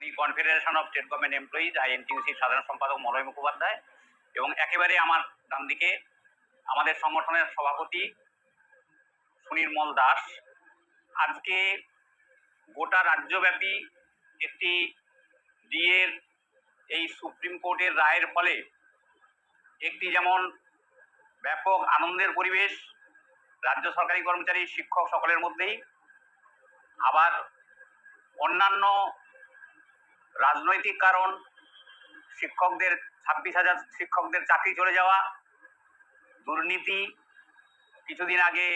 উনি confederation of state government employees আইএনটিউসির সাধারণ সম্পাদক মলয় মুখোপাধ্যায় এবং একেবারে আমার ডান দিকে আমাদের সংগঠনের সভাপতি সুনির্মল দাস। আজকে গোটা রাজ্যব্যাপী একটি ডিএর এই সুপ্রিম কোর্টের রায়ের ফলে একটি যেমন ব্যাপক আনন্দের পরিবেশ রাজ্য সরকারি কর্মচারী, শিক্ষক সকলের মধ্যেই, আবার অন্যান্য রাজনৈতিক কারণ শিক্ষকদের ছাব্বিশ হাজার শিক্ষকদের চাকরি চলে যাওয়া দুর্নীতি কিছুদিন আগে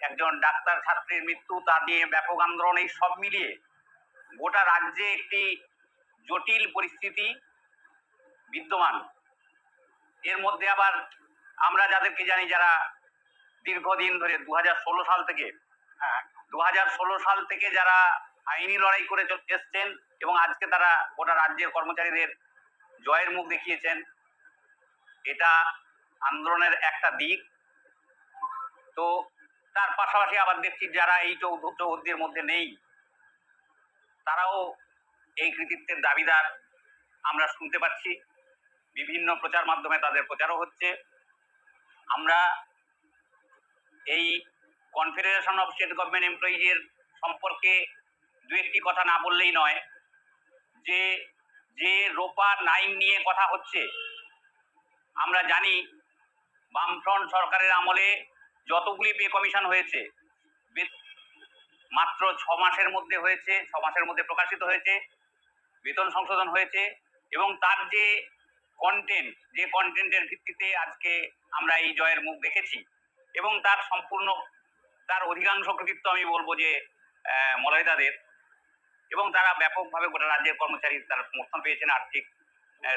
একজন ডাক্তার ছাত্রীর মৃত্যু তা নিয়ে ব্যাপক আন্দোলন এই সব মিলিয়ে গোটা রাজ্যে একটি জটিল পরিস্থিতি বিদ্যমান। এর মধ্যে আবার আমরা যাদেরকে জানি যারা দীর্ঘদিন ধরে দু হাজার ষোলো সাল থেকে দু হাজার ষোলো সাল থেকে যারা আইনি লড়াই করে এসছেন এবং আজকে তারা গোটা রাজ্যের কর্মচারীদের জয়ের মুখ দেখিয়েছেন। এটা আন্দোলনের একটা দিক। তো তার পাশাপাশি আবার দেখছি যারা এই চৌধ চৌহদ্দির মধ্যে নেই, তারাও এই কৃতিত্বের দাবিদার। আমরা শুনতে পাচ্ছি, বিভিন্ন প্রচার মাধ্যমে তাদের প্রচারও হচ্ছে। আমরা এই কনফেডারেশন অফ স্টেট গভর্নমেন্ট এমপ্লয়িজের সম্পর্কে দু একটি কথা না বললেই নয়, যে যে রোপা নাইন নিয়ে কথা হচ্ছে, আমরা জানি বামফ্রন্ট সরকারের আমলে যতগুলি পে কমিশন হয়েছে মাত্র ছ মাসের মধ্যে হয়েছে, ছ মাসের মধ্যে প্রকাশিত হয়েছে, বেতন সংশোধন হয়েছে, এবং তার যে কন্টেন্ট যে কন্টেন্টের ভিত্তিতে আজকে আমরা এই জয়ের মুখ দেখেছি, এবং তার সম্পূর্ণ, তার অধিকাংশ কৃতিত্ব আমি বলব যে মলয়দাদের এবং তারা ব্যাপকভাবে গোটা রাজ্যের কর্মচারী তারা সমর্থন পেয়েছেন, আর্থিক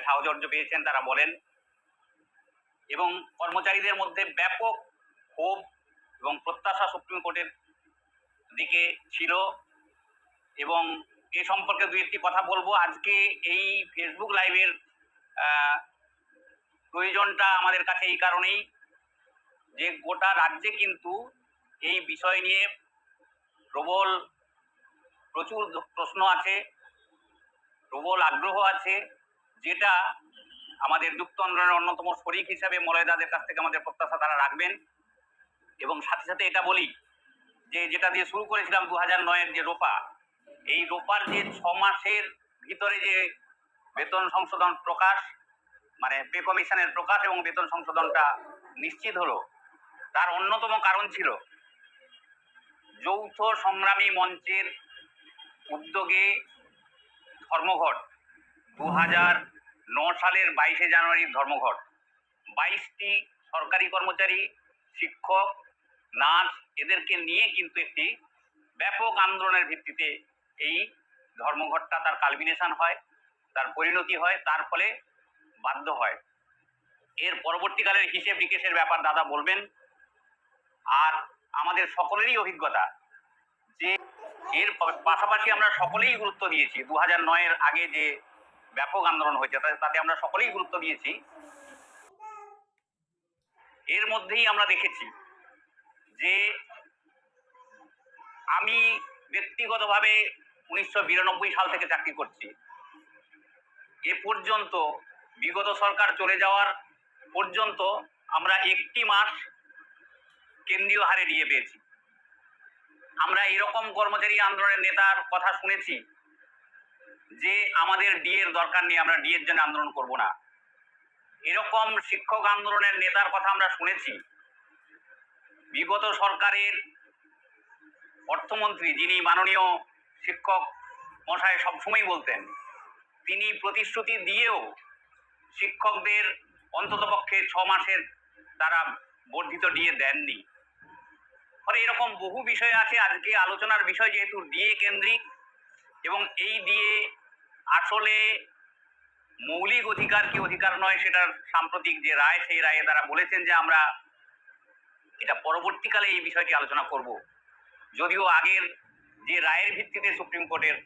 সাহচর্য পেয়েছেন তারা বলেন। এবং কর্মচারীদের মধ্যে ব্যাপক ক্ষোভ এবং প্রত্যাশা সুপ্রিম কোর্টের দিকে ছিল। এবং এ সম্পর্কে দু একটি কথা বলব। আজকে এই ফেসবুক লাইভের প্রয়োজনটা আমাদের কাছে এই কারণেই যে গোটা রাজ্যে কিন্তু এই বিষয় নিয়ে প্রবল প্রচুর প্রশ্ন আছে, প্রবল আগ্রহ আছে, যেটা আমাদের যুক্ত আন্দোলনের অন্যতম শরিক হিসাবে মলয়দাদের কাছ থেকে আমাদের প্রত্যাশা তারা রাখবেন। এবং সাথে সাথে এটা বলি যে, যেটা দিয়ে শুরু করেছিলাম দু হাজার নয়ের যে রোপা, এই রোপার যে ছ মাসের ভিতরে যে বেতন সংশোধন প্রকাশ মানে পে কমিশনের প্রকাশ এবং বেতন সংশোধনটা নিশ্চিত হলো, তার অন্যতম কারণ ছিল যৌথ সংগ্রামী মঞ্চের উদ্যোগে ধর্মঘট দু হাজার ন সালের বাইশে জানুয়ারির ধর্মঘট। বাইশটি সরকারি কর্মচারী, শিক্ষক, নার্স এদেরকে নিয়ে কিন্তু একটি ব্যাপক আন্দোলনের ভিত্তিতে এই ধর্মঘটটা তার কালবিনেশন হয়, তার পরিণতি হয়, তার ফলে বাধ্য হয়। এর পরবর্তীকালের হিসেব নিকেশের ব্যাপার দাদা বলবেন, আর আমাদের সকলেরই অভিজ্ঞতা এর পাশাপাশি আমরা সকলেই গুরুত্ব দিয়েছি। দু হাজার নয়ের আগে যে ব্যাপক আন্দোলন হয়েছে তাতে আমরা সকলেই গুরুত্ব দিয়েছি। এর মধ্যেই আমরা দেখেছি যে আমি ব্যক্তিগতভাবে উনিশশো বিরানব্বই সাল থেকে চাকরি করছি। এ পর্যন্ত বিগত সরকার চলে যাওয়ার পর্যন্ত আমরা একটি মাস কেন্দ্রীয় হারে দিয়ে পেয়েছি। আমরা এরকম কর্মচারী আন্দোলনের নেতার কথা শুনেছি যে আমাদের ডিএর দরকার নেই, আমরা ডিএর জন্য আন্দোলন করব না। এরকম শিক্ষক আন্দোলনের নেতার কথা আমরা শুনেছি। বিগত সরকারের অর্থমন্ত্রী যিনি মাননীয় শিক্ষক মশাই সবসময় বলতেন, তিনি প্রতিশ্রুতি দিয়েও শিক্ষকদের অন্ততপক্ষে ছ মাসের তারা বর্ধিত ডিএ দেননি। ফলে এরকম বহু বিষয় আছে। আজকে আলোচনার বিষয় যেহেতু ডিএ কেন্দ্রিক এবং এই ডিএ আসলে মৌলিক অধিকার কি অধিকার নয় সেটার সাম্প্রতিক যে রায়, সেই রায়ে তারা বলেছেন যে আমরা এটা পরবর্তীকালে এই বিষয়টি আলোচনা করব। যদিও আগের যে রায়ের ভিত্তিতে সুপ্রিম কোর্টের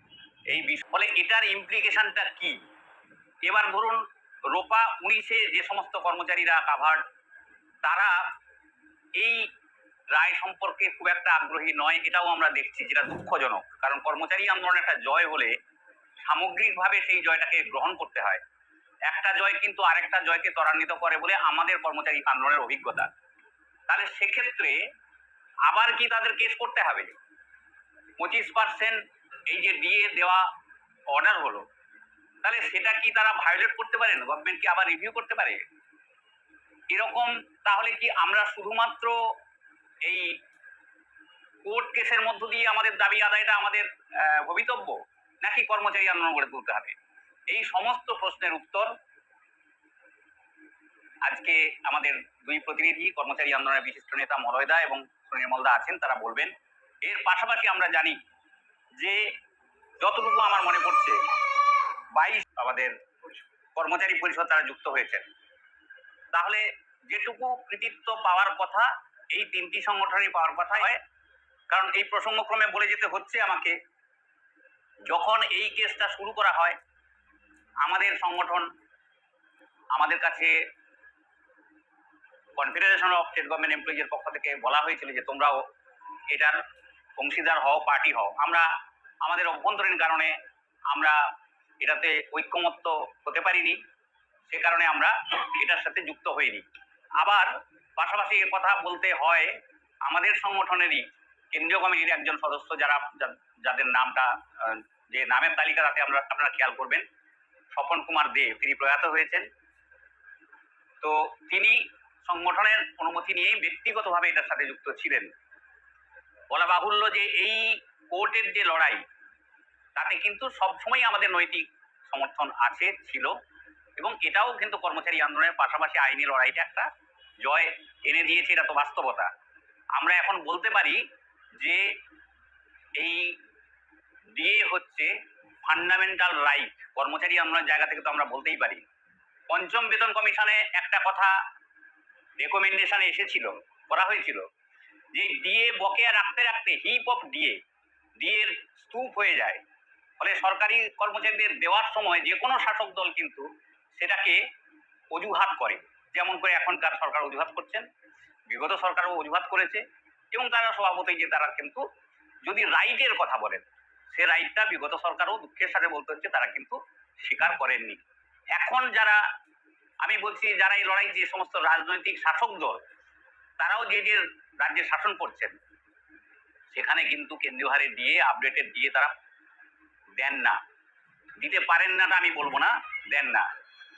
এই বিষয় ফলে এটার ইমপ্লিকেশনটা কি? এবার ধরুন, রোপা উনিশে যে সমস্ত কর্মচারীরা কাভার্ড তারা এই রায় সম্পর্কে খুব একটা আগ্রহী নয়, এটাও আমরা দেখছি যেটা দুঃখজনক। কারণ কর্মচারী আন্দোলন একটা জয় হলে সামগ্রিকভাবে সেই জয়টাকে গ্রহণ করতে হয়। একটা জয় কিন্তু আরেকটা জয়কে ত্বরান্বিত করে বলে আমাদের কর্মচারী আন্দোলনের অভিজ্ঞতা। তাহলে সেক্ষেত্রে আবার কি তাদের কেস করতে হবে? পঁচিশ পার্সেন্ট এই যে ডিএ দেওয়া অর্ডার হলো, তাহলে সেটা কি তারা ভায়োলেট করতে পারেন গভর্নমেন্ট কি আবার রিভিউ করতে পারে? এরকম তাহলে কি আমরা শুধুমাত্র এই কোর্ট কেসের মধ্য দিয়ে আমাদের দাবি আদায়টা আমাদের ভবিতব্য? নাকি কর্মচারী আন্দোলন গড়ে তুলতে হবে? এই সমস্ত প্রশ্নের উত্তর আজকে আমাদের দুই প্রতিনিধি, কর্মচারী আন্দোলনের বিশিষ্ট নেতা মলয়দা এবং সুনির্মলদা আছেন, তারা বলবেন, এর পাশাপাশি আমরা জানি যে যতটুকু আমার মনে পড়ছে, বাইশ আমাদের কর্মচারী পরিষদ তারা যুক্ত হয়েছেন। তাহলে যেটুকু কৃতিত্ব পাওয়ার কথা এই তিনটি সংগঠনই পাওয়ার কথা হয়। কারণ এই প্রসঙ্গক্রমে বলে যেতে হচ্ছে আমাকে, যখন এই কেসটা শুরু করা হয়, আমাদের সংগঠন, আমাদের কাছে কনফেডারেশন অফ স্টেট গভর্নমেন্ট এমপ্লয়িজের পক্ষ থেকে বলা হয়েছিল যে তোমরাও এটার অংশীদার হও, পার্টি হও। আমরা, আমাদের অভ্যন্তরীণ কারণে আমরা এটাতে ঐক্যমত্য হতে পারিনি। সে কারণে আমরা এটার সাথে যুক্ত হইনি। আবার পাশাপাশি কথা বলতে হয় আমাদের সংগঠনেরই কেন্দ্রীয় কমিটির একজন সদস্য যারা যাদের নামটা যে নামের তালিকা তাতে আমরা, আপনারা খেয়াল করবেন, স্বপন কুমার দে, তিনি প্রয়াত হয়েছেন। তো তিনি সংগঠনের অনুমতি নিয়েই ব্যক্তিগতভাবে এটার সাথে যুক্ত ছিলেন। বলা বাহুল্য যে এই কোর্টের যে লড়াই, তাতে কিন্তু সবসময় আমাদের নৈতিক সমর্থন আছে, ছিল। এবং এটাও কিন্তু কর্মচারী আন্দোলনের পাশাপাশি আইনি লড়াইটা একটা জয় এনে দিয়েছে, এটা তো বাস্তবতা। আমরা এখন বলতে পারি যে এই দিয়ে হচ্ছে ফান্ডামেন্টাল রাইট কর্মচারী আন্দোলনের জায়গা থেকে তো আমরা বলতেই পারি। পঞ্চম বেতন কমিশনে একটা কথা রেকমেন্ডেশন এসেছিল, করা হয়েছিল যে ডিএ বকেয়া রাখতে রাখতে হিপ অফ ডিএ ডিএর স্তূপ হয়ে যায়। ফলে সরকারি কর্মচারীদের দেওয়ার সময় যে কোনো শাসক দল কিন্তু সেটাকে অজুহাত করে। যেমন করে এখনকার সরকার অজুহাত করছেন, বিগত সরকারও অজুহাত করেছে এবং তারা স্বভাবতই যে তারা কিন্তু যদি রাইটের কথা বলেন, সে রাইটটা বিগত সরকারও দুঃখের সাথে বলতে হচ্ছে, তারা কিন্তু স্বীকার করেননি। এখন যারা, আমি বলছি যারা এই লড়াই যে সমস্ত রাজনৈতিক শাসক দল, তারাও যে যে রাজ্যে শাসন করছেন, সেখানে কিন্তু কেন্দ্রীয় হারে দিয়ে আপডেটেড দিয়ে তারা দেন না। দিতে পারেন না আমি বলব না, দেন না।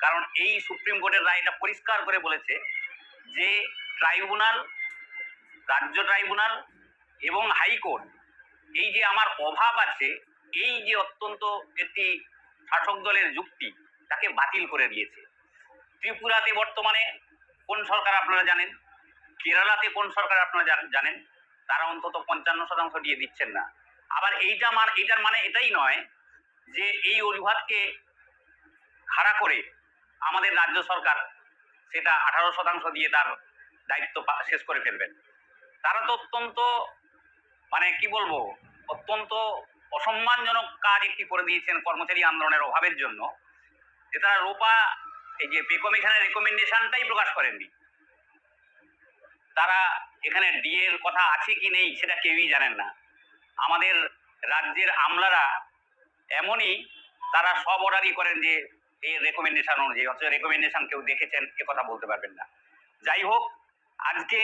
কারণ এই সুপ্রিম কোর্টের রায়টা পরিষ্কার করে বলেছে যে ট্রাইব্যুনাল, রাজ্য ট্রাইব্যুনাল এবং হাইকোর্ট, এই যে আমার অভাব আছে, এই যে অত্যন্ত একটি শাসক দলের যুক্তি, তাকে বাতিল করে দিয়েছে। ত্রিপুরাতে বর্তমানে কোন সরকার আপনারা জানেন? কেরালাতে কোন সরকার আপনারা জানেন? তারা অন্তত পঞ্চান্ন শতাংশ দিয়ে দিচ্ছেন না। আবার এইটা মান এটার মানে এটাই নয় যে এই অজুহাতকে খাড়া করে আমাদের রাজ্য সরকার সেটা আঠারো শতাংশ দিয়ে তার দায়িত্ব শেষ করে ফেলবেন। তারা তো অত্যন্ত মানে কি বলব, অত্যন্ত অসম্মানজনক কাজ একটি করে দিয়েছেন কর্মচারী আন্দোলনের অভাবের জন্য। যে তারা রোপা, এই যে পে কমিশনের রেকমেন্ডেশনটাই প্রকাশ করেননি। তারা এখানে ডিএ এর কথা আছে কি নেই সেটা কেউই জানেন না। আমাদের রাজ্যের আমলারা এমনই তারা সব অর্ডারই করেন যে এই রেকমেন্ডেশন অনুযায়ী, অথচ রেকমেন্ডেশন কেউ দেখেছেন, এ কথা বলতে পারবেন না। যাই হোক, আজকে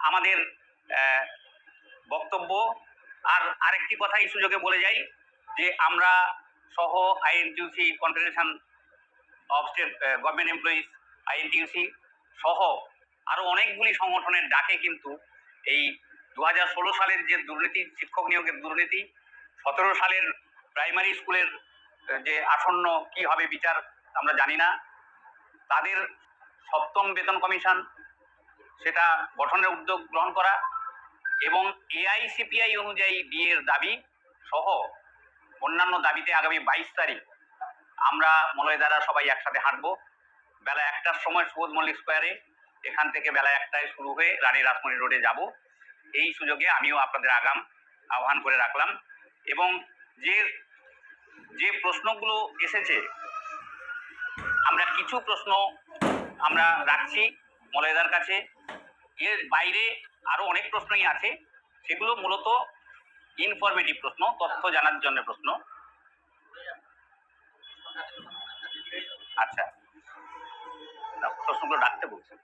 আমাদের বক্তব্য, আর আরেকটি কথা এই সুযোগে বলে যাই, যে আমরা সহ INTUC confederation of state government employees INTUC সহ আরও অনেকগুলি সংগঠনের ডাকে কিন্তু এই দু হাজার ষোলো সালের যে দুর্নীতি, শিক্ষক নিয়োগের দুর্নীতি, সতেরো সালের প্রাইমারি স্কুলের যে আসন্ন কি হবে বিচার আমরা জানি না। তাদের সপ্তম বেতন কমিশন সেটা গঠনের উদ্যোগ গ্রহণ করা এবং এআইসিপিআই অনুযায়ী বিয়ের দাবি সহ অন্যান্য দাবিতে আগামী বাইশ তারিখ আমরা মলয় দ্বারা সবাই একসাথে হাঁটবো। বেলা একটার সময় সুবোধ মল্লিক স্কোয়ারে এখান থেকে বেলা একটায় শুরু হয়ে রানী রাসমণি রোডে যাব। এই সুযোগে আমিও আপনাদের আগাম আহ্বান করে রাখলাম এবং যে যে প্রশ্নগুলো এসেছে, আমরা কিছু প্রশ্ন আমরা রাখছি মলয়দার কাছে। এর বাইরে আরও অনেক প্রশ্নই আছে। সেগুলো মূলত ইনফরমেটিভ প্রশ্ন, তথ্য জানার জন্য প্রশ্ন। আচ্ছা। প্রশ্নগুলো ডাকতে বলছেন